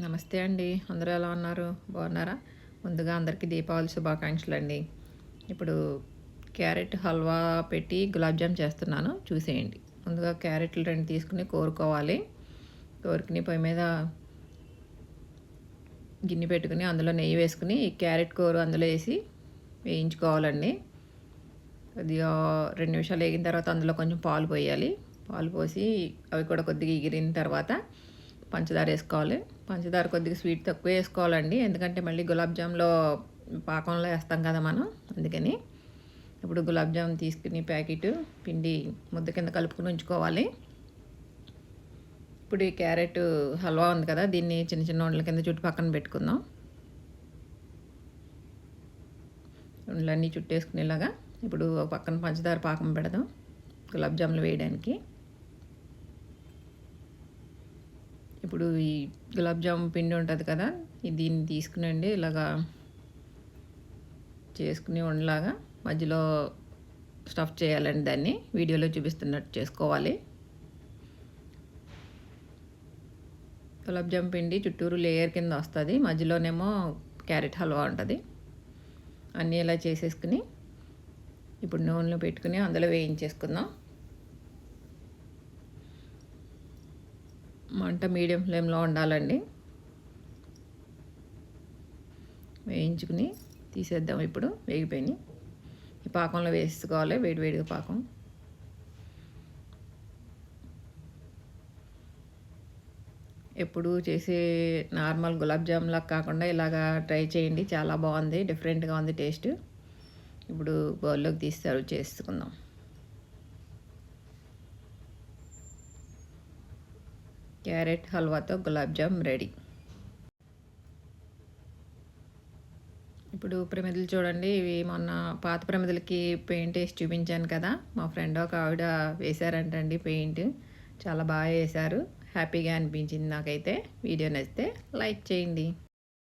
నమస్తే అండి. అందరూ ఎలా ఉన్నారు? బాగున్నారా? ముందుగా అందరికీ దీపావళి శుభాకాంక్షలు అండి ఇప్పుడు క్యారెట్ హల్వా పెట్టి గులాబ్ జామ్ చేస్తున్నాను. చూసేయండి. ముందుగా క్యారెట్లు రెండు తీసుకుని కోరుకోవాలి. కోరుకుని పొయ్యి మీద గిన్నె పెట్టుకుని అందులో నెయ్యి వేసుకుని క్యారెట్ కూర అందులో వేసి వేయించుకోవాలండి. కొద్దిగా రెండు నిమిషాలు వేగిన తర్వాత అందులో కొంచెం పాలు పోయాలి. పాలు పోసి అవి కూడా కొద్దిగా ఎగిరిన తర్వాత పంచదార వేసుకోవాలి. పంచదార కొద్దిగా స్వీట్ తక్కువ వేసుకోవాలండి. ఎందుకంటే మళ్ళీ గులాబ్ జామ్లో పాకంలో వేస్తాం కదా మనం అందుకని. ఇప్పుడు గులాబ్ జామ్ తీసుకుని ప్యాకెట్ పిండి ముద్ద కింద కలుపుకుని ఉంచుకోవాలి. ఇప్పుడు ఈ క్యారెట్ హల్వా ఉంది కదా దీన్ని చిన్న చిన్న ఉండల కింద చుట్టు పక్కన పెట్టుకుందాం. వండలన్నీ చుట్టేసుకునేలాగా. ఇప్పుడు పక్కన పంచదార పాకం పెడదాం గులాబ్ జాములు వేయడానికి. ఇప్పుడు ఈ గులాబ్ జామున్ పిండి ఉంటుంది కదా దీన్ని తీసుకునండి ఇలాగా చేసుకుని ఉండలాగా మధ్యలో స్టఫ్ చేయాలండి దాన్ని వీడియోలో చూపిస్తున్నట్టు చేసుకోవాలి. గులాబ్ జామ్ పిండి చుట్టూరు లేయర్ కింద వస్తుంది మధ్యలోనేమో క్యారెట్ హల్వా ఉంటుంది. అన్నీ ఇలా చేసేసుకుని ఇప్పుడు నూనెలో పెట్టుకుని అందులో వేయించేసుకుందాం. మంట మీడియం ఫ్లేమ్లో ఉండాలండి. వేయించుకుని తీసేద్దాం ఇప్పుడు. వేగిపోయినాయి. ఈ పాకంలో వేసుకోవాలి వేడివేడిగా పాకం. ఎప్పుడు చేసే నార్మల్ గులాబ్ జామ్లా కాకుండా ఇలాగా ట్రై చేయండి. చాలా బాగుంది. డిఫరెంట్గా ఉంది టేస్ట్. ఇప్పుడు బౌల్లోకి తీస్తారు చేసుకుందాం. క్యారెట్ హల్వాతో గులాబ్ జామ్ రెడీ. ఇప్పుడు ప్రమిదలు చూడండి. ఇవి మొన్న పాత ప్రమిదలకి పెయింట్ వేసి చూపించాను కదా. మా ఫ్రెండ్ ఒక ఆవిడ వేశారంటండి పెయింట్. చాలా బాగా వేశారు. హ్యాపీగా అనిపించింది నాకైతే. వీడియో నచ్చితే లైక్ చేయండి.